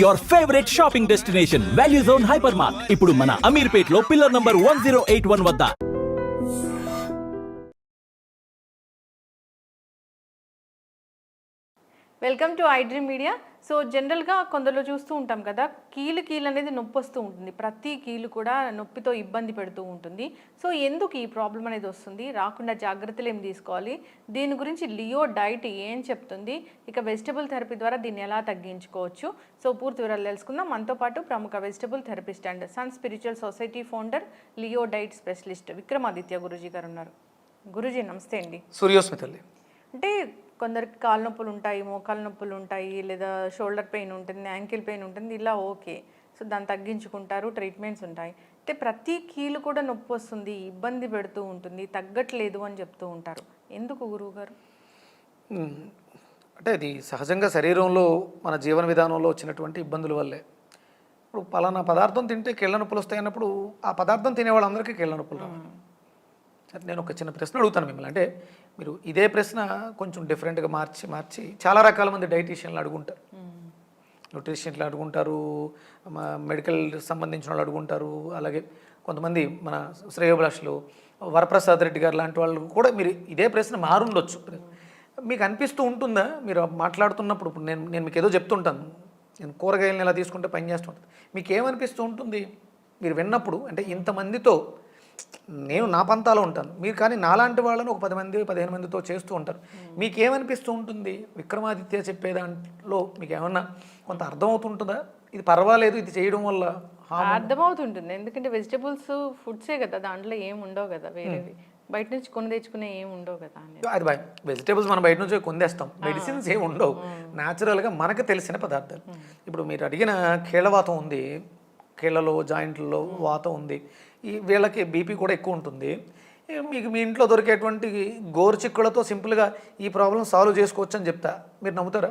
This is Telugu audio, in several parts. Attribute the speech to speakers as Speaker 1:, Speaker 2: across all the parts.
Speaker 1: Your favourite shopping destination Value Zone Hypermart ఇప్పుడు మన అమీర్పేట్లో pillar number one zero eight one వద్ద.
Speaker 2: Welcome to I Dream Media so జనరల్గా కొందరు చూస్తూ ఉంటాం కదా కీలు కీలు అనేది నొప్పి వస్తూ ఉంటుంది. ప్రతి కీలు కూడా నొప్పితో ఇబ్బంది పెడుతూ ఉంటుంది. సో ఎందుకు ఈ ప్రాబ్లం అనేది వస్తుంది? రాకుండా జాగ్రత్తలు ఏం తీసుకోవాలి? దీని గురించి లియో డైట్ ఏం చెప్తుంది? ఇక వెజిటబుల్ థెరపీ ద్వారా దీన్ని ఎలా తగ్గించుకోవచ్చు? సో పూర్తి వివరాలు తెలుసుకుందాం. మనతో పాటు ప్రముఖ vegetable therapist and sun spiritual society founder Leo diet specialist Vikramaditya Guruji గారు ఉన్నారు. గురూజీ నమస్తే అండి.
Speaker 3: సూర్యోస్మి తల్లి.
Speaker 2: అంటే కొందరికి కాళ్ళ నొప్పులు ఉంటాయి మోకాళ్ళ నొప్పులు ఉంటాయి లేదా షోల్డర్ పెయిన్ ఉంటుంది యాంకిల్ పెయిన్ ఉంటుంది ఇలా ఓకే. సో దాన్ని తగ్గించుకుంటారు ట్రీట్మెంట్స్ ఉంటాయి. అయితే ప్రతి కీలు కూడా నొప్పి వస్తుంది ఇబ్బంది పెడుతూ ఉంటుంది తగ్గట్లేదు అని చెప్తూ ఉంటారు. ఎందుకు గురువు గారు
Speaker 3: ఉమ్, అంటే అది సహజంగా శరీరంలో మన జీవన విధానంలో వచ్చినటువంటి ఇబ్బందుల వల్లే. ఇప్పుడు పలానా పదార్థం తింటే కీళ్ళ నొప్పులు వస్తాయి అన్నప్పుడు ఆ పదార్థం తినే వాళ్ళందరికీ కీళ్ళ నొప్పులు రావాలి. సరే నేను ఒక చిన్న ప్రశ్న అడుగుతాను మిమ్మల్ని. అంటే మీరు ఇదే ప్రశ్న కొంచెం డిఫరెంట్గా మార్చి మార్చి చాలా రకాల మంది డైటీషియన్లు అడుగుంటారు. న్యూట్రిషియన్లు అడుగుంటారు మా మెడికల్ సంబంధించిన వాళ్ళు అడుగుంటారు. అలాగే కొంతమంది మన శ్రేయోభిలాషులు వరప్రసాద్ రెడ్డి గారు లాంటి వాళ్ళు కూడా మీరు ఇదే ప్రశ్న మారుండొచ్చు. మీకు అనిపిస్తూ ఉంటుందా? మీరు మాట్లాడుతున్నప్పుడు ఇప్పుడు నేను నేను మీకు ఏదో చెప్తుంటాను. నేను కూరగాయలను ఎలా తీసుకుంటే పని చేస్తుంటాను మీకు ఏమనిపిస్తూ ఉంటుంది? మీరు విన్నప్పుడు అంటే ఇంతమందితో నేను నా పంతాలో ఉంటాను. మీరు కానీ నాలాంటి వాళ్ళని ఒక పది మంది పదిహేను మందితో చేస్తూ ఉంటారు. మీకు ఏమనిపిస్తూ ఉంటుంది? విక్రమాదిత్య చెప్పే దాంట్లో మీకు ఏమన్నా కొంత అర్థమవుతుంటుందా? ఇది పర్వాలేదు ఇది చేయడం వల్ల
Speaker 2: అర్థమవుతుంటుంది. ఎందుకంటే వెజిటబుల్స్ ఫుడ్సే కదా దాంట్లో ఏం ఉండవు కదా వేరేవి. బయట నుంచి కొని తెచ్చుకునే ఏం ఉండవు కదా
Speaker 3: అది వెజిటేబుల్స్ మనం బయట నుంచి కొందేస్తాం. మెడిసిన్స్ ఏమి ఉండవు. న్యాచురల్గా మనకు తెలిసిన పదార్థాలు. ఇప్పుడు మీరు అడిగిన కీళ్ళవాతం ఉంది. కీళ్ళలో జాయింట్లలో వాతం ఉంది. ఈ వీళ్ళకి బీపీ కూడా ఎక్కువ ఉంటుంది. మీకు మీ ఇంట్లో దొరికేటువంటి గోరుచిక్కులతో సింపుల్గా ఈ ప్రాబ్లం సాల్వ్ చేసుకోవచ్చు అని చెప్తా. మీరు నమ్ముతారా?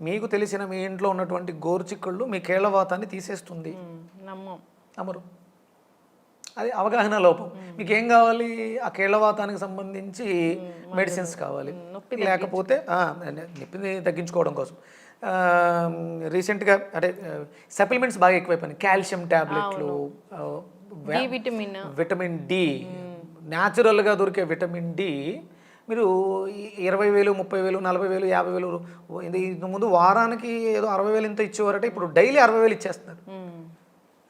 Speaker 3: మీకు తెలిసిన మీ ఇంట్లో ఉన్నటువంటి గోరుచిక్కుళ్ళు మీ కీళ్ళవాతాన్ని తీసేస్తుంది.
Speaker 2: ఉమ్, నమ్మం.
Speaker 3: అమరు అది అవగాహన లోపం. మీకు ఏం కావాలి? ఆ కీళ్ళవాతానికి సంబంధించి మెడిసిన్స్ కావాలి. లేకపోతే నొప్పిని తగ్గించుకోవడం కోసం. రీసెంట్గా అంటే సప్లిమెంట్స్ బాగా ఎక్కువైపోయినాయి. కాల్షియం ట్యాబ్లెట్లు
Speaker 2: విటమిన్
Speaker 3: విటమిన్ డి న్యాచురల్గా దొరికే విటమిన్ డి మీరు ఇరవై వేలు ముప్పై వేలు నలభై వేలు యాభై వేలు ఇంతకు ముందు వారానికి ఏదో అరవై వేలు ఇంత ఇచ్చేవారట ఇప్పుడు డైలీ అరవై వేలు ఇచ్చేస్తున్నారు.
Speaker 2: ఉమ్,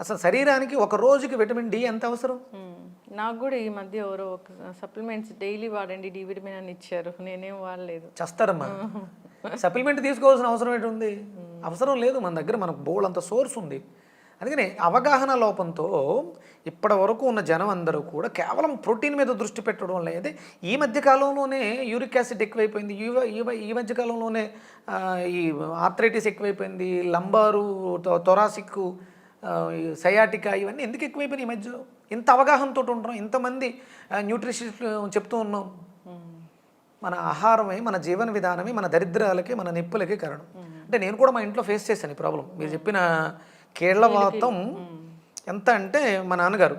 Speaker 3: అసలు శరీరానికి ఒక రోజుకి విటమిన్ డి ఎంత అవసరం?
Speaker 2: ఉమ్. నాకు కూడా ఈ మధ్య ఎవరో ఒక సప్లిమెంట్స్ డైలీ వాడండి డి విటమిన్ అని ఇచ్చారు. నేనేం వాడలేదు.
Speaker 3: చేస్తారమ్మా. సప్లిమెంట్ తీసుకోవాల్సిన అవసరం ఏంటి ఉంది? అవసరం లేదు. మన దగ్గర మనకు బోల్ అంత సోర్స్ ఉంది. అందుకని అవగాహన లోపంతో ఇప్పటి వరకు ఉన్న జనం అందరూ కూడా కేవలం ప్రోటీన్ మీద దృష్టి పెట్టడం వల్ల అయితే ఈ మధ్య కాలంలోనే యూరిక్ యాసిడ్ ఎక్కువైపోయింది. ఈ వ- ఈ ఆర్థరైటిస్ ఎక్కువైపోయింది. లంబారు తొరాసిక్ సయాటికా ఇవన్నీ ఎందుకు ఎక్కువైపోయినాయి ఈ మధ్య? ఇంత అవగాహనతో ఉంటున్నాం. ఇంతమంది న్యూట్రిషన్ చెప్తూ ఉన్నాం. మన ఆహారమే మన జీవన విధానమే మన దరిద్రాలకి మన నిప్పులకి కారణం. అంటే నేను కూడా మా ఇంట్లో ఫేస్ చేశాను ఈ ప్రాబ్లం. మీరు చెప్పిన కీళ్ళవాతం ఎంత అంటే మా నాన్నగారు.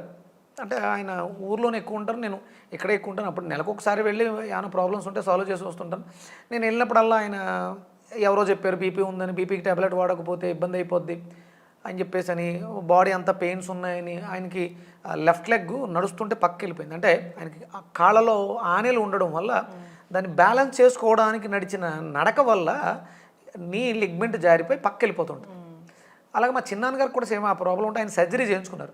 Speaker 3: అంటే ఆయన ఊర్లోనే ఎక్కువ ఉంటారు నేను ఇక్కడే ఎక్కువ ఉంటాను. అప్పుడు నెలకు ఒకసారి వెళ్ళి ఏమైనా ప్రాబ్లమ్స్ ఉంటే సాల్వ్ చేసి వస్తుంటాను. నేను వెళ్ళినప్పుడల్లా ఆయన ఎవరో చెప్పారు బీపీ ఉందని బీపీకి టాబ్లెట్ వాడకపోతే ఇబ్బంది అయిపోద్ది అని చెప్పేసి అని బాడీ అంతా పెయిన్స్ ఉన్నాయని ఆయనకి లెఫ్ట్ లెగ్ నడుస్తుంటే పక్క వెళ్ళిపోయింది. అంటే ఆయనకి కాళ్ళలో ఆనెలు ఉండడం వల్ల దాన్ని బ్యాలెన్స్ చేసుకోవడానికి నడిచిన నడక వల్ల నీ లిగ్మెంట్ జారిపోయి పక్క వెళ్ళిపోతుంటుంది. అలాగే మా చిన్నాన్నగారికి కూడా సేమ్ ఆ ప్రాబ్లం ఉంటే ఆయన సర్జరీ చేయించుకున్నారు.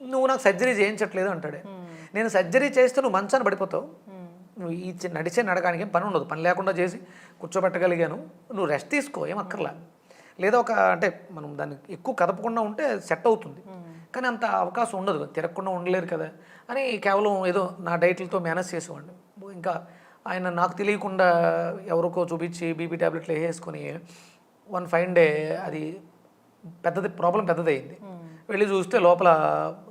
Speaker 3: నువ్వు నాకు సర్జరీ చేయించట్లేదు అంటాడే. నేను సర్జరీ చేస్తే నువ్వు మంచాన్ని పడిపోతావు. నువ్వు ఈ నడిచే నడకానికి ఏం పని ఉండదు. పని లేకుండా చేసి కూర్చోబెట్టగలిగాను. నువ్వు రెస్ట్ తీసుకో ఏం అక్కర్లా. లేదా ఒక అంటే మనం దాన్ని ఎక్కువ కదపకుండా ఉంటే సెట్ అవుతుంది. కానీ అంత అవకాశం ఉండదు. తిరగకుండా ఉండలేరు కదా అని కేవలం ఏదో నా డైట్లతో మేనేజ్ చేసేవాడిని. ఇంకా ఆయన నాకు తెలియకుండా ఎవరికో చూపించి బీపీ ట్యాబ్లెట్లు వేసుకొని వన్ ఫైన్ డే అది పెద్దది ప్రాబ్లం పెద్దదయింది. వెళ్ళి చూస్తే లోపల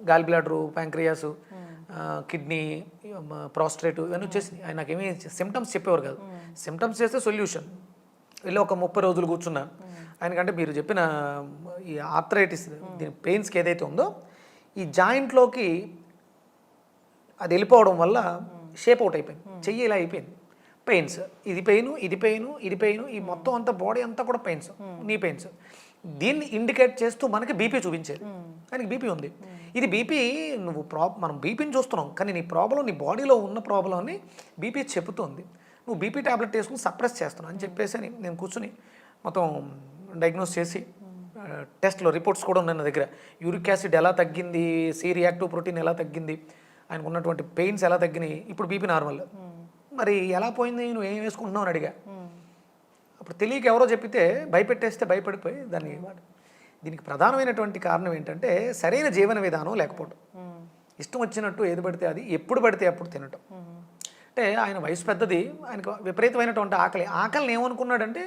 Speaker 3: గాలి బ్లాడరు ప్యాంక్రియాస్ కిడ్నీ ప్రాస్ట్రేట్ ఇవన్నీ వచ్చేసి ఆయన నాకేమీ సిమ్టమ్స్ చెప్పేవారు కాదు. సిమ్టమ్స్ చేస్తే సొల్యూషన్ వెళ్ళి ఒక ముప్పై రోజులు కూర్చున్నా. ఆయనకంటే మీరు చెప్పిన ఈ ఆర్థరైటిస్ దీని పెయిన్స్కి ఏదైతే ఉందో ఈ జాయింట్లోకి అది వెళ్ళిపోవడం వల్ల షేప్ అవుట్ అయిపోయింది. చెయ్యి ఇలా అయిపోయింది. పెయిన్స్ ఇది పెయిన్ ఇది పెయిన్ ఇది పెయిన్ ఈ మొత్తం అంతా బాడీ అంతా కూడా పెయిన్స్ నీ పెయిన్స్ దీన్ని ఇండికేట్ చేస్తూ మనకి బీపీ చూపించేది. ఆయనకి బీపీ ఉంది. ఇది బీపీ నువ్వు ప్రా మనం బీపీని చూస్తున్నాం కానీ నీ ప్రాబ్లం నీ బాడీలో ఉన్న ప్రాబ్లంని బీపీ చెబుతుంది. నువ్వు బీపీ టాబ్లెట్ వేసుకుని సప్రెస్ చేస్తున్నావు అని చెప్పేసి అని నేను కూర్చుని మొత్తం డయాగ్నోస్ చేసి టెస్ట్లో రిపోర్ట్స్ కూడా ఉన్నాయి నా దగ్గర. యూరిక్ యాసిడ్ ఎలా తగ్గింది? సి రియాక్టివ్ ప్రోటీన్ ఎలా తగ్గింది? ఆయనకు ఉన్నటువంటి పెయిన్స్ ఎలా తగ్గినాయి? ఇప్పుడు బీపీ నార్మల్ మరి ఎలా పోయింది? నువ్వు ఏం వేసుకుంటున్నావు అని అడిగా. అప్పుడు తెలియక ఎవరో చెప్పితే భయపెట్టేస్తే భయపడిపోయి దాన్ని వాడు. దీనికి ప్రధానమైనటువంటి కారణం ఏంటంటే సరైన జీవన విధానం లేకపోవడం ఇష్టం వచ్చినట్టు ఏది పడితే అది ఎప్పుడు పడితే అప్పుడు తినటం. అంటే ఆయన వయసు పెద్దది ఆయనకు విపరీతమైనటువంటి ఆకలి. ఆకలిని ఏమనుకున్నాడంటే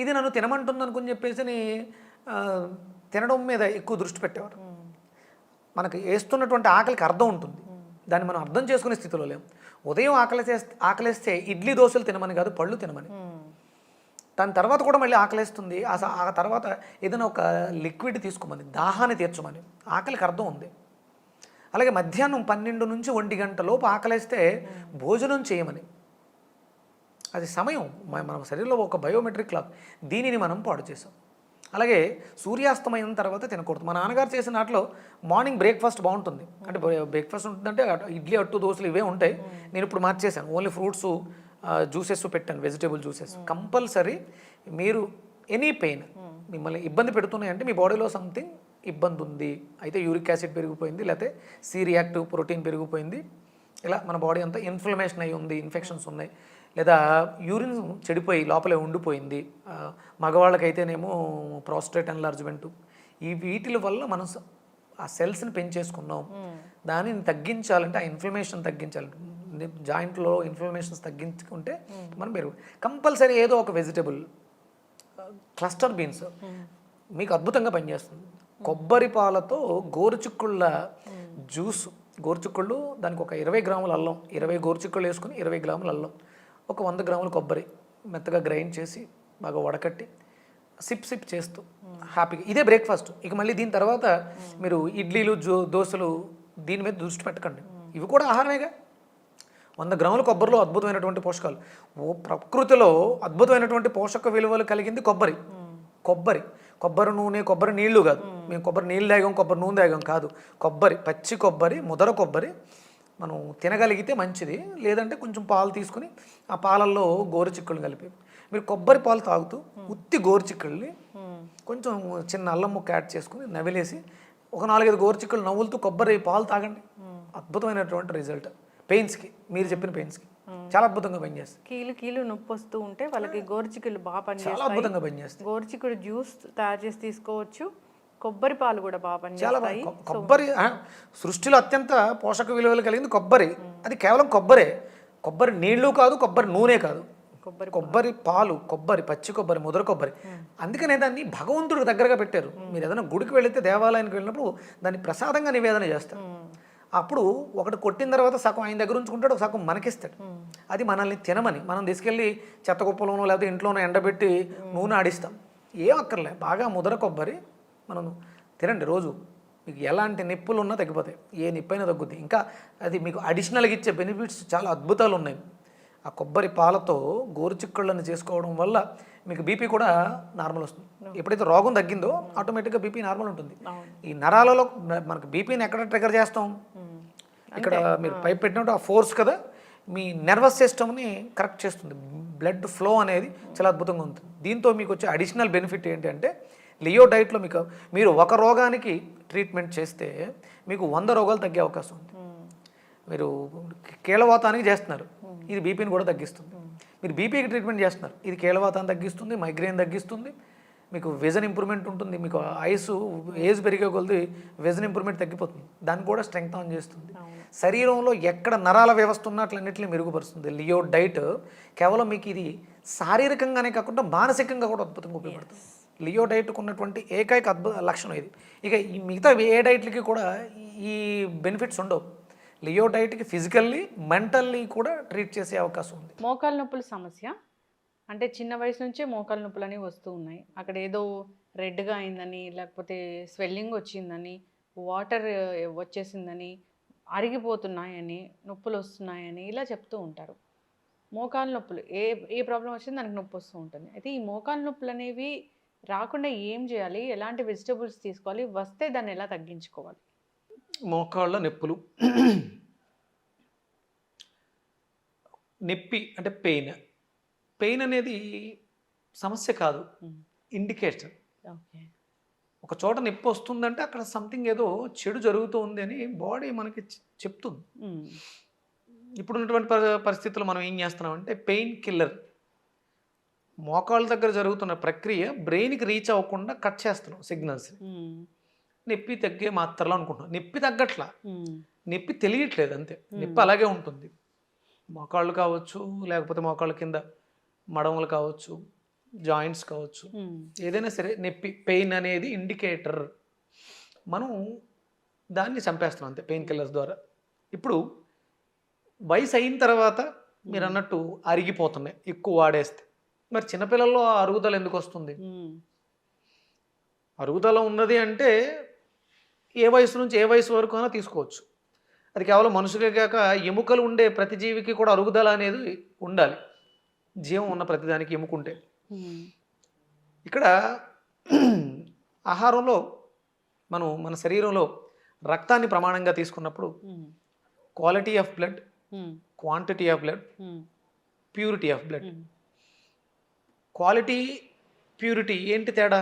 Speaker 3: ఇది నన్ను తినమంటుంది అనుకుని చెప్పేసి తినడం మీద ఎక్కువ దృష్టి పెట్టేవారు. మనకి వేస్తున్నటువంటి ఆకలికి అర్థం ఉంటుంది. దాన్ని మనం అర్థం చేసుకునే స్థితిలో లేం. ఉదయం ఆకలి చేస్తే ఆకలిస్తే ఇడ్లీ దోశలు తినమని కాదు పళ్ళు తినమని. దాని తర్వాత కూడా మళ్ళీ ఆకలిస్తుంది. ఆ ఆ తర్వాత ఏదైనా ఒక లిక్విడ్ తీసుకోమని దాహాన్ని తీర్చమని. ఆకలికి అర్థం ఉంది. అలాగే మధ్యాహ్నం పన్నెండు నుంచి ఒంటి గంట లోపు ఆకలిస్తే భోజనం చేయమని. అది సమయం. మన శరీరంలో ఒక బయోమెట్రిక్ క్లాక్ దీనిని మనం పాడు చేసాం అలాగే సూర్యాస్తమయం తర్వాత తినకూడదు. మా నాన్నగారు చేసిన వాటిలో మార్నింగ్ బ్రేక్ఫాస్ట్ బాగుంటుంది. అంటే బ్రేక్ఫాస్ట్ ఉంటుందంటే ఇడ్లీ అట్టు దోశలు ఇవే ఉంటాయి. నేను ఇప్పుడు మార్చేసాను ఓన్లీ ఫ్రూట్స్ జ్యూసెస్ పెట్టాను వెజిటేబుల్ జ్యూసెస్ కంపల్సరీ మీరు ఎనీ పెయిన్ మిమ్మల్ని ఇబ్బంది పెడుతున్నాయంటే మీ బాడీలో సంథింగ్ ఇబ్బంది ఉంది అయితే యూరిక్ యాసిడ్ పెరిగిపోయింది లేకపోతే సి రియాక్టివ్ ప్రోటీన్ పెరిగిపోయింది. ఇలా మన బాడీ అంతా ఇన్ఫ్లమేషన్ అయి ఉంది ఇన్ఫెక్షన్స్ ఉన్నాయి. లేదా యూరిన్ చెడిపోయి లోపలే ఉండిపోయింది. మగవాళ్ళకైతేనేమో ప్రాస్టేట్ ఎన్లార్జ్మెంట్ ఈ వీటిల వల్ల మనం ఆ సెల్స్ని పెంచేసుకున్నాం. దానిని తగ్గించాలంటే ఆ ఇన్ఫ్లమేషన్ తగ్గించాలి జాయింట్లో ఇన్ఫ్లమేషన్స్ తగ్గించుకుంటే మనం పెరుగు. కంపల్సరీ ఏదో ఒక వెజిటబుల్ క్లస్టర్ బీన్స్ మీకు అద్భుతంగా పనిచేస్తుంది. కొబ్బరి పాలతో గోరుచిక్కుళ్ళ జ్యూస్ గోరుచిక్కుళ్ళు దానికి ఒక ఇరవై గ్రాముల అల్లం ఇరవై గోరుచిక్కుళ్ళు వేసుకుని ఇరవై గ్రాముల అల్లం ఒక వంద గ్రాముల కొబ్బరి మెత్తగా గ్రైండ్ చేసి బాగా వడకట్టి సిప్ సిప్ చేస్తూ హ్యాపీగా. ఇదే బ్రేక్ఫాస్ట్. ఇక మళ్ళీ దీని తర్వాత మీరు ఇడ్లీలు జో దోశలు దీని మీద దృష్టి పెట్టకండి. ఇవి కూడా ఆహారమేగా. వంద గ్రాముల కొబ్బరిలో అద్భుతమైనటువంటి పోషకాలు. ఓ ప్రకృతిలో అద్భుతమైనటువంటి పోషక విలువలు కలిగింది కొబ్బరి. కొబ్బరి. కొబ్బరి నూనె కొబ్బరి నీళ్ళు కాదు. మేము కొబ్బరి నీళ్ళు తాగాం కొబ్బరి నూనె తాగాం కాదు. కొబ్బరి పచ్చి కొబ్బరి ముదర కొబ్బరి మనం తినగలిగితే మంచిది. లేదంటే కొంచెం పాలు తీసుకుని ఆ పాలల్లో గోరుచిక్కులు కలిపి. మీరు కొబ్బరి పాలు తాగుతూ ఉత్తి గోరుచిక్కుల్ని కొంచెం చిన్న అల్లం ముక్క యాడ్ చేసుకుని నవిలేసి ఒక నాలుగైదు గోరుచిక్కులు నవ్వులుతూ కొబ్బరి పాలు తాగండి. అద్భుతమైనటువంటి రిజల్ట్. పెయిన్స్కి మీరు చెప్పిన పెయిన్స్కి. చాలా అద్భుతంగా పనిచేస్తుంది
Speaker 2: కీలు కీలు నొప్పి వస్తూ ఉంటే వాళ్ళకి గోరుచిక్కులు బాగా
Speaker 3: చాలా
Speaker 2: పనిచేస్తాయి.
Speaker 3: అద్భుతంగా పనిచేస్తుంది
Speaker 2: గోరుచిక్కుడు జ్యూస్ తయారు చేసి తీసుకోవచ్చు. కొబ్బరి పాలు కూడా బాగా
Speaker 3: చాలా
Speaker 2: పనిచేస్తాయి.
Speaker 3: కొబ్బరి సృష్టిలో అత్యంత పోషక విలువలు కలిగింది కొబ్బరి. అది కేవలం కొబ్బరే. కొబ్బరి నీళ్ళు కాదు కొబ్బరి నూనె కాదు.
Speaker 2: కొబ్బరి
Speaker 3: కొబ్బరి పాలు కొబ్బరి పచ్చి కొబ్బరి ముదర కొబ్బరి. అందుకనే దాన్ని భగవంతుడికి దగ్గరగా పెట్టారు. మీరు ఏదైనా గుడికి వెళితే దేవాలయానికి వెళ్ళినప్పుడు దాన్ని ప్రసాదంగా నివేదన చేస్తారు. అప్పుడు ఒకటి కొట్టిన తర్వాత సగం ఆయన దగ్గర ఉంచుకుంటాడు ఒక సగం మనకిస్తాడు. అది మనల్ని తినమని. మనం తీసుకెళ్ళి చెత్త కుప్పలోనో లేకపోతే ఇంట్లోనో ఎండబెట్టి నూనె ఆడిస్తాం. ఏం అక్కర్లే. బాగా ముదర కొబ్బరి మనం తినండి రోజు. మీకు ఎలాంటి నొప్పులు ఉన్నా తగ్గిపోతాయి. ఏ నొప్పి అయినా తగ్గుద్ది. ఇంకా అది మీకు అడిషనల్గా ఇచ్చే బెనిఫిట్స్ చాలా అద్భుతాలు ఉన్నాయి ఆ కొబ్బరి పాలతో గోరుచిక్కుళ్ళని చేసుకోవడం వల్ల మీకు బీపీ కూడా నార్మల్ వస్తుంది. ఎప్పుడైతే రోగం తగ్గిందో ఆటోమేటిక్గా బీపీ నార్మల్ ఉంటుంది. ఈ నరాలలో మనకు బీపీని ఎక్కడ ట్రిగర్ చేస్తాం? ఇక్కడ మీరు పైప్ పెట్టినట్టు ఆ ఫోర్స్ కదా మీ నర్వస్ సిస్టమ్ని కరెక్ట్ చేస్తుంది. బ్లడ్ ఫ్లో అనేది చాలా అద్భుతంగా ఉంటుంది. దీంతో మీకు వచ్చే అడిషనల్ బెనిఫిట్ ఏంటి అంటే లియో డైట్లో మీకు మీరు ఒక రోగానికి ట్రీట్మెంట్ చేస్తే మీకు వంద రోగాలు తగ్గే అవకాశం ఉంది. మీరు కీలవాతానికి చేస్తున్నారు. ఇది బీపీని కూడా తగ్గిస్తుంది. మీరు బీపీకి ట్రీట్మెంట్ చేస్తున్నారు. ఇది కీలవాతాన్ని తగ్గిస్తుంది మైగ్రేన్ తగ్గిస్తుంది మీకు విజన్ ఇంప్రూవ్మెంట్ ఉంటుంది మీకు ఐస్ ఏజ్ పెరిగే కొలది విజన్ ఇంప్రూవ్మెంట్ తగ్గిపోతుంది. దాన్ని కూడా స్ట్రెంగ్త్ ఆన్ చేస్తుంది. శరీరంలో ఎక్కడ నరాల వ్యవస్థ ఉన్నట్లన్నింటినీ మెరుగుపరుస్తుంది. లియో డైట్ కేవలం మీకు ఇది శారీరకంగానే కాకుండా మానసికంగా కూడా అద్భుతంగా ఉపయోగపడుతుంది. లియో డైట్కు ఉన్నటువంటి ఏకైక అద్భుత లక్షణం ఇది. ఇక ఈ మిగతా ఏ డైట్లకి కూడా ఈ బెనిఫిట్స్ ఉండవు. లియోడైట్కి ఫిజికల్లీ మెంటల్లీ కూడా ట్రీట్ చేసే అవకాశం ఉంది.
Speaker 2: మోకాలు నొప్పుల సమస్య. అంటే చిన్న వయసు నుంచే మోకాలు నొప్పులు అనేవి వస్తూ ఉన్నాయి. అక్కడ ఏదో రెడ్గా అయిందని లేకపోతే స్వెల్లింగ్ వచ్చిందని వాటర్ వచ్చేసిందని అరిగిపోతున్నాయని నొప్పులు వస్తున్నాయని ఇలా చెప్తూ ఉంటారు. మోకాలు నొప్పులు. ఏ ఏ ప్రాబ్లం వచ్చింది దానికి నొప్పి వస్తూ ఉంటుంది. అయితే ఈ మోకాలు నొప్పులు అనేవి రాకుండా ఏం చేయాలి? ఎలాంటి వెజిటబుల్స్ తీసుకోవాలి? వస్తే దాన్ని ఎలా తగ్గించుకోవాలి?
Speaker 3: మోకాళ్ళ నొప్పులు. నొప్పి అంటే పెయిన్. పెయిన్ అనేది సమస్య కాదు. ఇండికేషన్ ఒక చోట నొప్పి వస్తుందంటే అక్కడ సంథింగ్ ఏదో చెడు జరుగుతుంది అని బాడీ మనకి చెప్తుంది. ఇప్పుడున్నటువంటి పరి పరిస్థితుల్లో మనం ఏం చేస్తున్నామంటే పెయిన్ కిల్లర్. మోకాళ్ళ దగ్గర జరుగుతున్న ప్రక్రియ బ్రెయిన్కి రీచ్ అవ్వకుండా కట్ చేస్తున్నాం సిగ్నల్స్ నొప్పి తగ్గే మాత్రలు అనుకుంటున్నాం నొప్పి తగ్గట్లా. నొప్పి తెలియట్లేదు అంతే. నొప్పి అలాగే ఉంటుంది. మోకాళ్ళు కావచ్చు లేకపోతే మోకాళ్ళ కింద మడమలు కావచ్చు జాయింట్స్ కావచ్చు. ఏదైనా సరే నొప్పి పెయిన్ అనేది ఇండికేటర్. మనం దాన్ని చంపేస్తున్నాం అంతే పెయిన్ కిల్లర్స్ ద్వారా. ఇప్పుడు వయసు అయిన తర్వాత మీరు అన్నట్టు అరిగిపోతున్నాయి ఎక్కువ వాడేస్తే. మరి చిన్నపిల్లల్లో ఆ అరుగుదల ఎందుకు వస్తుంది? అరుగుదల ఉన్నది అంటే ఏ వయసు నుంచి ఏ వయసు వరకు అయినా తీసుకోవచ్చు. అది కేవలం మనుషులే కాక ఎముకలు ఉండే ప్రతి జీవికి కూడా అరుగుదల అనేది ఉండాలి. జీవం ఉన్న ప్రతిదానికి ఎముకుంటే ఇక్కడ ఆహారంలో మనం మన శరీరంలో రక్తాన్ని ప్రమాణంగా తీసుకున్నప్పుడు quality of blood quantity of blood purity of blood. Quality purity ఏంటి తేడా?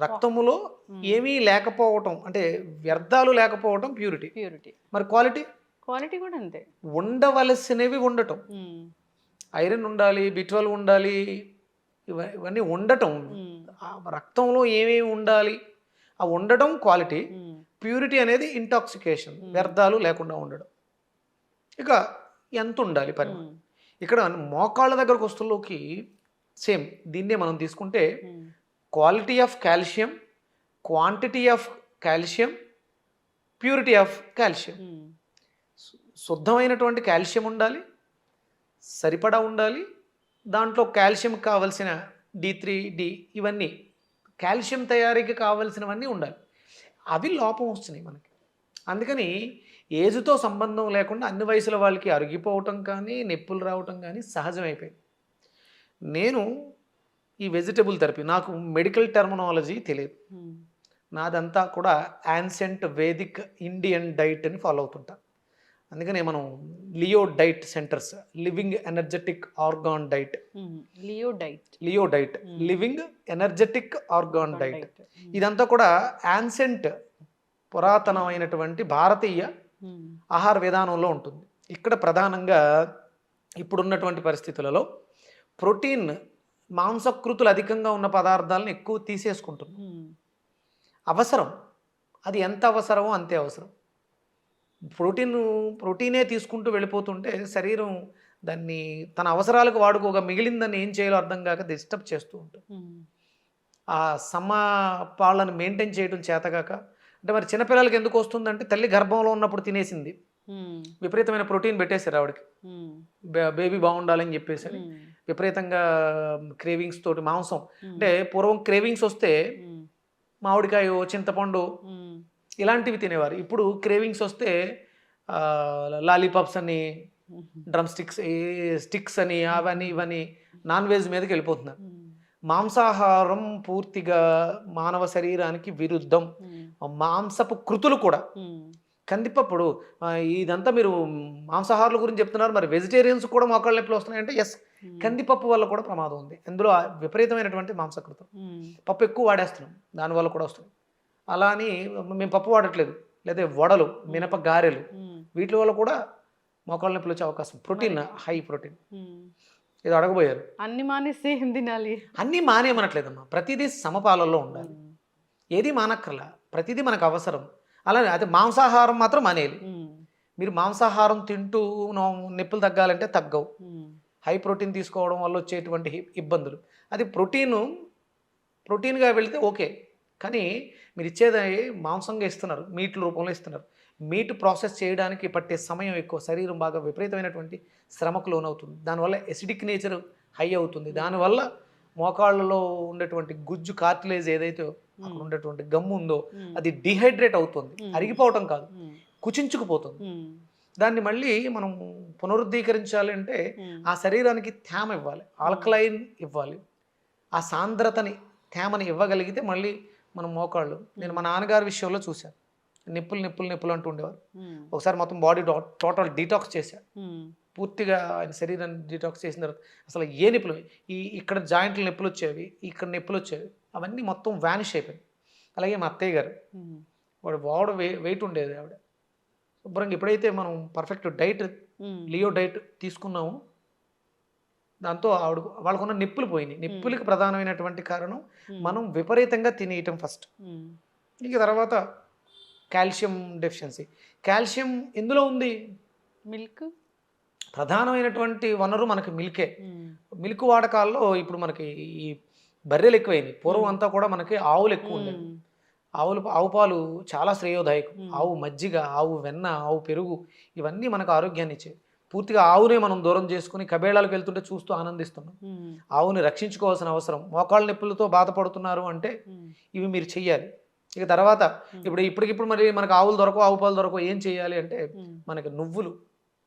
Speaker 3: రక్తములో ఏమీ లేకపోవటం అంటే వ్యర్థాలు లేకపోవటం ప్యూరిటీ
Speaker 2: ప్యూరిటీ
Speaker 3: మరి క్వాలిటీ
Speaker 2: క్వాలిటీ కూడా అంతే.
Speaker 3: ఉండవలసినవి ఉండటం. ఐరన్ ఉండాలి బిట్వల్ ఉండాలి ఇవ- ఇవన్నీ ఉండటం. రక్తంలో ఏమేమి ఉండాలి ఆ ఉండటం క్వాలిటీ ప్యూరిటీ అనేది ఇంటాక్సికేషన్ వ్యర్థాలు లేకుండా ఉండడం. ఇక ఎంత ఉండాలి పని ఇక్కడ మోకాళ్ళ దగ్గరకు వస్తుల్లోకి సేమ్ దీన్నే మనం తీసుకుంటే quality of calcium quantity of calcium purity of calcium. శుద్ధమైనటువంటి calcium ఉండాలి సరిపడా ఉండాలి దాంట్లో కాల్షియం కావలసిన డి త్రీ డి ఇవన్నీ కాల్షియం తయారీకి కావలసినవన్నీ ఉండాలి. అవి లోపం వస్తున్నాయి మనకి. అందుకని ఏజ్తో సంబంధం లేకుండా అన్ని వయసుల వాళ్ళకి అరిగిపోవటం కానీ నొప్పులు రావటం కానీ సహజమైపోయింది. నేను ఈ వెజిటబుల్ థెరపీ నాకు మెడికల్ టెర్మినాలజీ తెలియదు. నాదంతా కూడా యాన్సెంట్ వేదిక్ ఇండియన్ డైట్ అని ఫాలో అవుతుంటా. అందుకనే మనం Leo diet centres living energetic organ diet
Speaker 2: Leo diet
Speaker 3: Leo diet living energetic organ diet ఇదంతా కూడా యాన్సెంట్ పురాతనమైనటువంటి భారతీయ ఆహార విధానంలో ఉంటుంది. ఇక్కడ ప్రధానంగా ఇప్పుడున్నటువంటి పరిస్థితులలో ప్రోటీన్ మాంసకృతులు అధికంగా ఉన్న పదార్థాలను ఎక్కువ తీసేసుకుంటుంది అవసరం. అది ఎంత అవసరమో అంతే అవసరం. ప్రోటీన్ ప్రోటీనే తీసుకుంటూ వెళ్ళిపోతుంటే శరీరం దాన్ని తన అవసరాలకు వాడుకోగా మిగిలిందని ఏం చేయాలో అర్థం కాక డిస్టర్బ్ చేస్తూ ఉంటుంది. ఆ సమపాళ్ళను మెయింటైన్ చేయడం చేతగాక అంటే మరి చిన్నపిల్లలకి ఎందుకు వస్తుందంటే తల్లి గర్భంలో ఉన్నప్పుడు తినేసింది. విపరీతమైన ప్రోటీన్ పెట్టేశారు ఆవిడకి. బేబీ బాగుండాలని చెప్పేసి. విపరీతంగా క్రేవింగ్స్ తోటి మాంసం. అంటే పూర్వం క్రేవింగ్స్ వస్తే మామిడికాయ చింతపండు ఇలాంటివి తినేవారు. ఇప్పుడు క్రేవింగ్స్ వస్తే లాలీపాప్స్ అని డ్రమ్ స్టిక్స్ స్టిక్స్ అని అవని ఇవని నాన్ వెజ్ మీదకి వెళ్ళిపోతున్నారు. మాంసాహారం పూర్తిగా మానవ శరీరానికి విరుద్ధం. మాంసపు కృతులు కూడా. కందిపప్పుడు ఇదంతా మీరు మాంసాహారుల గురించి చెప్తున్నారు. మరి వెజిటేరియన్స్ కూడా మోకాళ్ళ నొప్పులు వస్తున్నాయంటే ఎస్ కందిపప్పు వల్ల కూడా ప్రమాదం ఉంది. అందులో ఆ విపరీతమైనటువంటి మాంసకృతం. పప్పు ఎక్కువ వాడేస్తున్నాం. దానివల్ల కూడా వస్తుంది. అలా అని మేము పప్పు వాడట్లేదు. లేదా వడలు మినప గారెలు వీటి వల్ల కూడా మోకాళ్ళ నొప్పులు వచ్చే అవకాశం. Protein high protein. ఇది అడగబోయారు.
Speaker 2: అన్ని మానేస్తే ఏం తినాలి?
Speaker 3: అన్నీ మానేయమనట్లేదమ్మా. ప్రతిదీ సమపాలల్లో ఉండాలి. ఏది మానక్కర్లా. ప్రతిదీ మనకు అవసరం. అలానే అదే మాంసాహారం మాత్రం మానేయాలి. మీరు మాంసాహారం తింటూ నొప్పులు తగ్గాలంటే తగ్గవు. హై ప్రోటీన్ తీసుకోవడం వల్ల వచ్చేటువంటి ఇబ్బందులు. అది ప్రోటీను ప్రోటీన్గా వెళితే ఓకే. కానీ మీరు ఇచ్చేది మాంసంగా ఇస్తున్నారు మీట్ రూపంలో ఇస్తున్నారు. మీట్ ప్రాసెస్ చేయడానికి పట్టే సమయం ఎక్కువ శరీరం బాగా విపరీతమైనటువంటి శ్రమకు లోనవుతుంది. దానివల్ల ఎసిడిక్ నేచర్ హై అవుతుంది. దానివల్ల మోకాళ్ళలో ఉండేటువంటి గుజ్జు కార్టిలేజ్ ఏదైతే అక్కడ ఉండేటువంటి గమ్ము ఉందో అది డిహైడ్రేట్ అవుతుంది. అరిగిపోవటం కాదు. కుచించుకుపోతుంది. దాన్ని మళ్ళీ మనం పునరుద్ధీకరించాలి అంటే ఆ శరీరానికి థ్యామ్ ఇవ్వాలి ఆల్కలైన్ ఇవ్వాలి. ఆ సాంద్రతని తేమని ఇవ్వగలిగితే మళ్ళీ మన మోకాళ్ళు నేను మా నాన్నగారి విషయంలో చూశాను. నిప్పులు నిప్పులు నిప్పులు అంటూ ఉండేవారు. ఒకసారి మొత్తం బాడీ టోటల్ డీటాక్స్ చేశారు పూర్తిగా ఆయన శరీరాన్ని డీటాక్స్ చేసిన తర్వాత అసలు ఏ నొప్పులు ఈ ఇక్కడ జాయింట్లు నొప్పులు వచ్చేవి ఇక్కడ నొప్పులు వచ్చేవి అవన్నీ మొత్తం వ్యానిష్ అయిపోయింది అలాగే మా అత్తయ్య గారు వాడు వాడు వెయిట్ ఉండేది ఆవిడ. శుభ్రంగా ఎప్పుడైతే మనం పర్ఫెక్ట్ డైట్ లియో డైట్ తీసుకున్నాము. దాంతో ఆవిడ వాళ్ళకున్న నిప్పులు పోయినాయి. నిప్పులకి ప్రధానమైనటువంటి కారణం మనం విపరీతంగా తినేయటం ఫస్ట్. ఇక తర్వాత కాల్షియం డెఫిషియన్సీ. కాల్షియం ఎందులో ఉంది?
Speaker 2: మిల్క్?
Speaker 3: ప్రధానమైనటువంటి వనరు మనకి మిల్కే. మిల్క్ వాడకాల్లో ఇప్పుడు మనకి ఈ బర్రెలు ఎక్కువైనాయి. పూర్వం అంతా కూడా మనకి ఆవులు ఎక్కువ ఉండేవి. ఆవులు ఆవు పాలు చాలా శ్రేయోదాయకం. ఆవు మజ్జిగ ఆవు వెన్న ఆవు పెరుగు ఇవన్నీ మనకు ఆరోగ్యాన్ని ఇచ్చేవి. పూర్తిగా ఆవునే మనం దూరం చేసుకుని కబేళాలకు వెళ్తుంటే చూస్తూ ఆనందిస్తున్నాం. ఆవుని రక్షించుకోవాల్సిన అవసరం. మోకాళ్ళ నొప్పులతో బాధపడుతున్నారు అంటే ఇవి మీరు చెయ్యాలి. ఇక తర్వాత ఇప్పుడు ఇప్పటికిప్పుడు మరి మనకు ఆవులు దొరకవు ఆవు పాలు దొరకవు ఏం చేయాలి అంటే మనకి నువ్వులు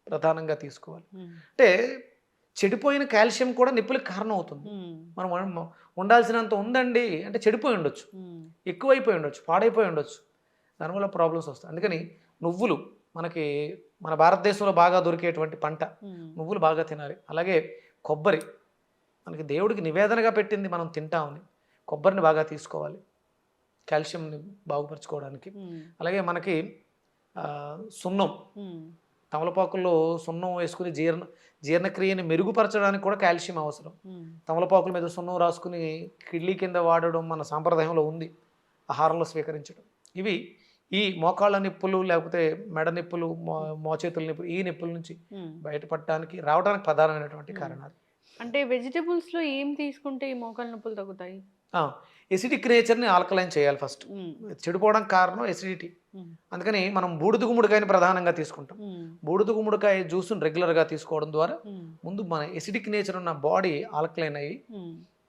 Speaker 3: ప్రధానంగా తీసుకోవాలి. అంటే చెడిపోయిన కాల్షియం కూడా నొప్పులకు కారణం అవుతుంది మనం ఉండాల్సినంత ఉందండి అంటే చెడిపోయి ఉండొచ్చు. ఎక్కువైపోయి ఉండొచ్చు పాడైపోయి ఉండొచ్చు. దానివల్ల ప్రాబ్లమ్స్ వస్తాయి. అందుకని నువ్వులు మనకి మన భారతదేశంలో బాగా దొరికేటువంటి పంట నువ్వులు బాగా తినాలి. అలాగే కొబ్బరి మనకి దేవుడికి నివేదనగా పెట్టింది మనం తింటామని కొబ్బరిని బాగా తీసుకోవాలి. కాల్షియంని బాగుపరచుకోవడానికి. అలాగే మనకి సున్నం తమలపాకుల్లో సున్నం వేసుకుని జీర్ణ జీర్ణక్రియని మెరుగుపరచడానికి కూడా కాల్షియం అవసరం. తమలపాకుల మీద సున్నం రాసుకుని కిడ్లీ కింద వాడడం మన సాంప్రదాయంలో ఉంది. ఆహారంలో స్వీకరించడం. ఇవి ఈ మోకాళ్ళ నొప్పులు లేకపోతే మెడ నొప్పులు మో మోచేతుల నొప్పులు ఈ నొప్పుల నుంచి బయటపడటానికి రావడానికి ప్రధానమైనటువంటి కారణాలు.
Speaker 2: అంటే వెజిటబుల్స్లో ఏం తీసుకుంటే ఈ మోకాలు నొప్పులు తగ్గుతాయి?
Speaker 3: ఎసిడిక్ నేచర్ని ఆల్కలైన్ చేయాలి ఫస్ట్ చెడిపోవడం కారణం ఎసిడిటీ అందుకని మనం బూడిద గుమ్మడికాయని ప్రధానంగా తీసుకుంటాం. బూడిద గుమ్మడికాయ జ్యూస్ని రెగ్యులర్గా తీసుకోవడం ద్వారా ముందు మన ఎసిడిక్ నేచర్ ఉన్న బాడీ ఆల్కలైన్ అయ్యి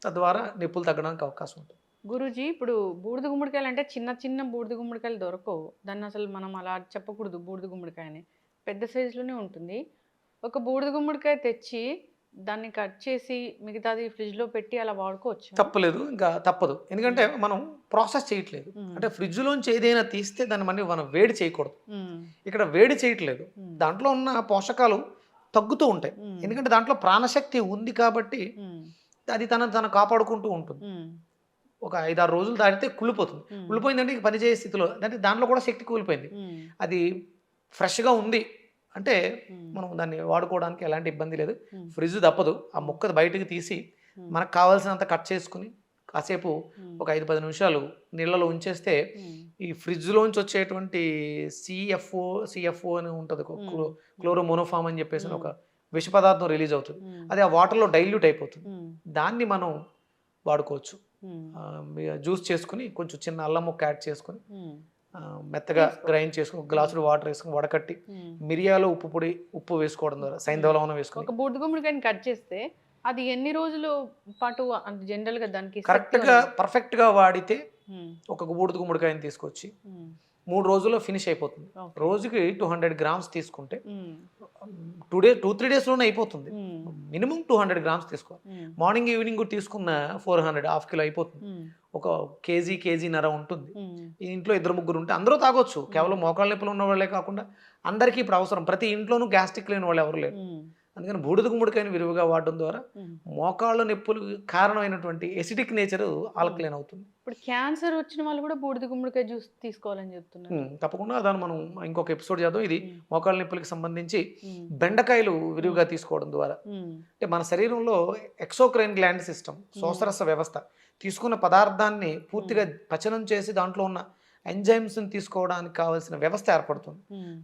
Speaker 3: తద్వారా నొప్పులు తగ్గడానికి అవకాశం ఉంటుంది.
Speaker 2: గురూజీ ఇప్పుడు బూడిద గుమ్మడికాయలు అంటే చిన్న చిన్న బూడిద గుమ్మడికాయలు దొరకవు. దాన్ని అసలు మనం అలా చెప్పకూడదు బూడిద గుమ్మడికాయ అని పెద్ద సైజులోనే ఉంటుంది. ఒక బూడిద గుమ్మడికాయ తెచ్చి దాన్ని కట్ చేసి మిగతాది ఫ్రిడ్జ్లో పెట్టి అలా వాడుకోవచ్చు
Speaker 3: తప్పలేదు ఇంకా తప్పదు ఎందుకంటే మనం ప్రాసెస్ చేయట్లేదు. అంటే ఫ్రిడ్జ్లోంచి ఏదైనా తీస్తే దాన్ని మళ్ళీ మనం వేడి చేయకూడదు. ఇక్కడ వేడి చేయట్లేదు. దాంట్లో ఉన్న పోషకాలు తగ్గుతూ ఉంటాయి. ఎందుకంటే దాంట్లో ప్రాణశక్తి ఉంది కాబట్టి. అది తన తను కాపాడుకుంటూ ఉంటుంది. ఒక ఐదారు రోజులు దాటితే కుళ్ళిపోతుంది. కుళ్ళిపోయిందంటే ఇంక పని చేసే స్థితిలో అంటే దాంట్లో కూడా శక్తి కూలిపోయింది. అది ఫ్రెష్గా ఉంది అంటే. మనం దాన్ని వాడుకోవడానికి ఎలాంటి ఇబ్బంది లేదు. ఫ్రిడ్జ్ తప్పదు ఆ ముక్క బయటకు తీసి. మనకు కావాల్సినంత కట్ చేసుకుని కాసేపు. ఒక ఐదు పది నిమిషాలు నీళ్ళలో ఉంచేస్తే. ఈ ఫ్రిడ్జ్లోంచి వచ్చేటువంటి సిఎఫ్ఓ సిఎఫ్ఓ అని ఉంటుంది. క్లోరోమోనోఫామ్ అని చెప్పేసి ఒక విష పదార్థం రిలీజ్ అవుతుంది. అది ఆ వాటర్లో డైల్యూట్ అయిపోతుంది. దాన్ని మనం వాడుకోవచ్చు జ్యూస్ చేసుకుని కొంచెం చిన్న అల్లం ముక్క యాడ్ చేసుకుని మెత్తగా గ్రైండ్ చేసుకుని ఒక గ్లాసుడు వాటర్ వేసుకుని వడకట్టి. మిరియాలు ఉప్పు పొడి ఉప్పు వేసుకోవడం ద్వారా సైంధవ లవణం వేసుకుని
Speaker 2: ఒక బూడిద గుమ్మడికాయని కట్ చేస్తే అది ఎన్ని రోజులు పాటు అంటే జనరల్గా దానికి
Speaker 3: కరెక్ట్గా? పర్ఫెక్ట్గా వాడితే. ఒక బూడిద గుమ్మడికాయని తీసుకొచ్చి. మూడు రోజుల్లో ఫినిష్ అయిపోతుంది. రోజుకి టూ హండ్రెడ్ గ్రామ్స్ తీసుకుంటే. టూ డే టూ త్రీ డేస్లోనే అయిపోతుంది. మినిమం టూ హండ్రెడ్ గ్రామ్స్ తీసుకోవాలి. మార్నింగ్ ఈవినింగ్ తీసుకున్న ఫోర్ హండ్రెడ్ హాఫ్ కిలో అయిపోతుంది. ఒక కేజీ కేజీ నర ఉంటుంది. ఇంట్లో ఇద్దరు ముగ్గురు ఉంటే అందరూ తాగొచ్చు. కేవలం మోకాళ్ళ నొప్పులు ఉన్న వాళ్ళే కాకుండా అందరికీ ఇప్పుడు అవసరం. ప్రతి ఇంట్లోనూ గ్యాస్ట్రిక్ లేని వాళ్ళు ఎవరు లేరు. అందుకని బూడిద గుమ్మడికాయని విరివిగా వాడడం ద్వారా. మోకాళ్ళ నొప్పులు కారణమైనటువంటి ఎసిడిక్ నేచర్ ఆల్కలైన్ అవుతుంది
Speaker 2: ఇప్పుడు క్యాన్సర్ వచ్చిన వాళ్ళు కూడా బూడిద గుమ్మడికాయ జ్యూస్ తీసుకోవాలని చెప్తున్నారు.
Speaker 3: తప్పకుండా దాన్ని మనం ఇంకొక ఎపిసోడ్ చేద్దాం. ఇది. మోకాళ్ళ నొప్పులకి సంబంధించి. బెండకాయలు విరివిగా తీసుకోవడం ద్వారా. అంటే మన శరీరంలో ఎక్సోక్రైన్ గ్లాండ్ సిస్టమ్ శోసరస వ్యవస్థ తీసుకున్న పదార్థాన్ని పూర్తిగా పచనం చేసి దాంట్లో ఉన్న ఎంజైమ్స్ని తీసుకోవడానికి కావాల్సిన వ్యవస్థ ఏర్పడుతుంది.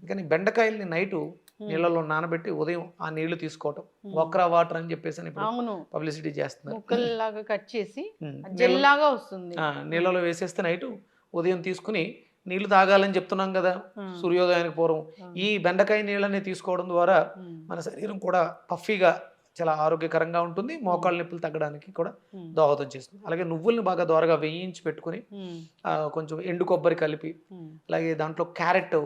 Speaker 3: కానీ బెండకాయల్ని నైటు నీళ్ళలో నానబెట్టి ఉదయం ఆ నీళ్ళు తీసుకోవటం. వక్రా వాటర్ అని చెప్పేసి పబ్లిసిటీ చేస్తున్నారు.
Speaker 2: కట్ చేసి వస్తుంది.
Speaker 3: నీళ్ళలో వేసేస్తే నైటు ఉదయం తీసుకుని నీళ్ళు తాగాలని చెప్తున్నాం కదా. సూర్యోదయానికి పూర్వం. ఈ బెండకాయ నీళ్ళని తీసుకోవడం ద్వారా. మన శరీరం కూడా పఫీగా చాలా ఆరోగ్యకరంగా ఉంటుంది. మోకాళ్ళ నొప్పులు తగ్గడానికి కూడా. దోహదం చేస్తుంది. అలాగే నువ్వుల్ని బాగా దోరగా వేయించి పెట్టుకుని కొంచెం ఎండు కొబ్బరి కలిపి. అలాగే దాంట్లో క్యారెట్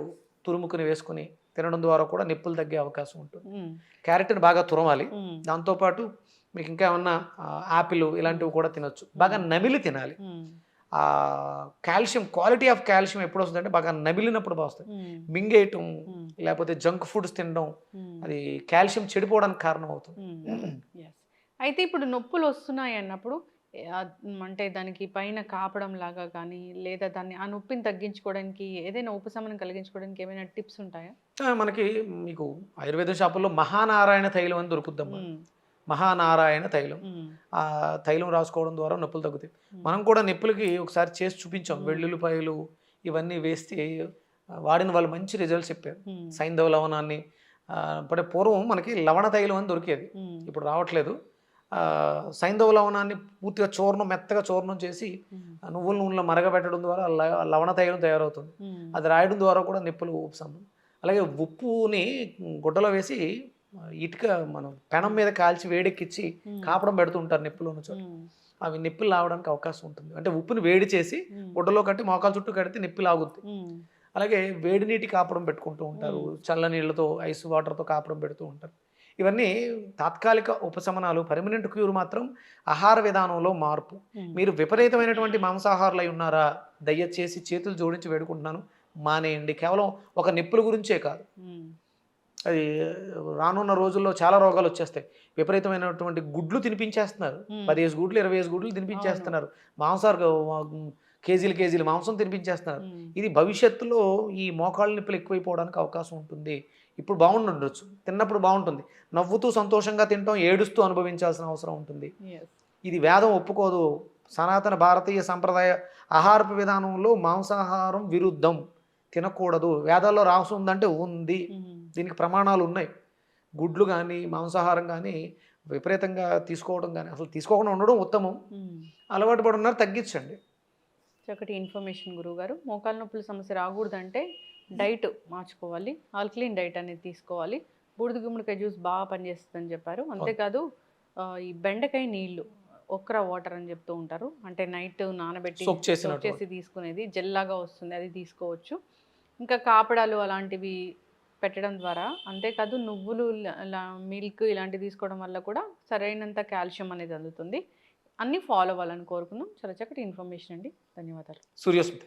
Speaker 3: తురుముకుని వేసుకుని తినడం ద్వారా కూడా నొప్పులు తగ్గే అవకాశం ఉంటుంది. క్యారెట్ని బాగా తురమాలి. దాంతోపాటు మీకు ఇంకా ఏమన్నా యాపిల్ ఇలాంటివి కూడా తినొచ్చు. బాగా నమిలి తినాలి. ఆ కాల్షియం క్వాలిటీ ఆఫ్ కాల్షియం ఎప్పుడు వస్తుందంటే బాగా నమిలినప్పుడు బాగా వస్తుంది మింగేయటం లేకపోతే జంక్ ఫుడ్స్ తినడం అది కాల్షియం చెడిపోవడానికి కారణం అవుతుంది
Speaker 2: అయితే ఇప్పుడు నొప్పులు వస్తున్నాయి అన్నప్పుడు అంటే దానికి పైన కాపడం లాగా కానీ లేదా దాన్ని ఆ నొప్పిని తగ్గించుకోవడానికి ఏదైనా ఉపశమనం కలిగించుకోవడానికి ఏమైనా టిప్స్ ఉంటాయా?
Speaker 3: మనకి మీకు ఆయుర్వేద షాపుల్లో మహానారాయణ తైలం అని దొరుకుద్దమ్మా
Speaker 2: మ్మ్.
Speaker 3: మహానారాయణ తైలం. ఆ తైలం రాసుకోవడం ద్వారా నొప్పులు తగ్గుతాయి. మనం కూడా నొప్పులకి ఒకసారి చేసి చూపించాం. వెల్లుల్లిపాయలు ఇవన్నీ వేస్తే వాడిన వాళ్ళు మంచి రిజల్ట్స్ చెప్పారు. సైంధవ లవణాన్ని అంటే పూర్వం మనకి లవణ తైలం అని దొరికేది. ఇప్పుడు రావట్లేదు. సైంధవ లవణాన్ని పూర్తిగా చూర్ణం మెత్తగా చూర్ణం చేసి నువ్వుల నూనెలో మరగబెట్టడం ద్వారా లవణ తైలం తయారవుతుంది. అది రాయడం ద్వారా కూడా నొప్పులు ఉపశమనం. అలాగే ఉప్పుని గుడ్డలో వేసి ఇటుక మనం పెనం మీద కాల్చి వేడెక్కిచ్చి. కాపడం పెడుతూ ఉంటారు నొప్పులు ఉన్న చోట. అవి నిప్పులు లాగడానికి అవకాశం ఉంటుంది అంటే ఉప్పుని వేడి చేసి. గుడ్డలో కట్టి మోకాల చుట్టూ కడితే నిప్పి లాగుద్ది. అలాగే వేడి నీటి కాపడం పెట్టుకుంటూ ఉంటారు చల్ల నీళ్ళతో ఐస్ వాటర్తో కాపడం పెడుతూ ఉంటారు ఇవన్నీ తాత్కాలిక ఉపశమనాలు పర్మనెంట్ క్యూర్ మాత్రం ఆహార విధానంలో మార్పు. మీరు విపరీతమైనటువంటి మాంసాహారులు అయి ఉన్నారా దయచేసి చేతులు జోడించి వేడుకుంటున్నాను మానేయండి కేవలం ఒక నిప్పుల గురించే కాదు. అది రానున్న రోజుల్లో చాలా రోగాలు వచ్చేస్తాయి. విపరీతమైనటువంటి గుడ్లు తినిపించేస్తున్నారు. పదిహేను గుడ్లు ఇరవై ఐదు గుడ్లు తినిపించేస్తున్నారు. మాంసాహారు కేజీలు కేజీలు మాంసం తినిపించేస్తున్నారు. ఇది భవిష్యత్తులో ఈ మోకాళ్ళ నొప్పులు ఎక్కువైపోవడానికి అవకాశం ఉంటుంది. ఇప్పుడు బాగుండొచ్చు తిన్నప్పుడు బాగుంటుంది. నవ్వుతూ సంతోషంగా తింటాం ఏడుస్తూ అనుభవించాల్సిన అవసరం ఉంటుంది. ఇది వేదం ఒప్పుకోదు. సనాతన భారతీయ సంప్రదాయ ఆహారపు విధానంలో మాంసాహారం విరుద్ధం. తినకూడదు. వేదాల్లో రాసి ఉందంటే ఉంది. దీనికి ప్రమాణాలు ఉన్నాయి. గుడ్లు కానీ మాంసాహారం కానీ విపరీతంగా తీసుకోవడం కానీ అసలు తీసుకోకుండా ఉండడం ఉత్తమం. అలవాటు పడి ఉన్నారు తగ్గించండి.
Speaker 2: చక్కటి ఇన్ఫర్మేషన్ గురువుగారు మోకాల నొప్పుల సమస్య రాకూడదంటే డైట్ మార్చుకోవాలి. ఆల్కలీన్ డైట్ అనేది తీసుకోవాలి. బూడిద గుమ్మడికాయ జ్యూస్ బాగా పనిచేస్తుందని చెప్పారు. అంతేకాదు ఈ బెండకాయ నీళ్ళు ఒక్రా వాటర్ అని చెప్తూ ఉంటారు. అంటే నైట్ నానబెట్టి చేసి తీసుకునేది జెల్ లాగా వస్తుంది అది తీసుకోవచ్చు. ఇంకా కాపడాలు అలాంటివి పెట్టడం ద్వారా. అంతేకాదు నువ్వులు మిల్క్ ఇలాంటివి తీసుకోవడం వల్ల కూడా సరైనంత కాల్షియం అనేది అందుతుంది. అన్నీ ఫాలో అవ్వాలని కోరుకుందాం. చాలా చక్కటి ఇన్ఫర్మేషన్ అండి. ధన్యవాదాలు.
Speaker 3: సూర్యస్మిత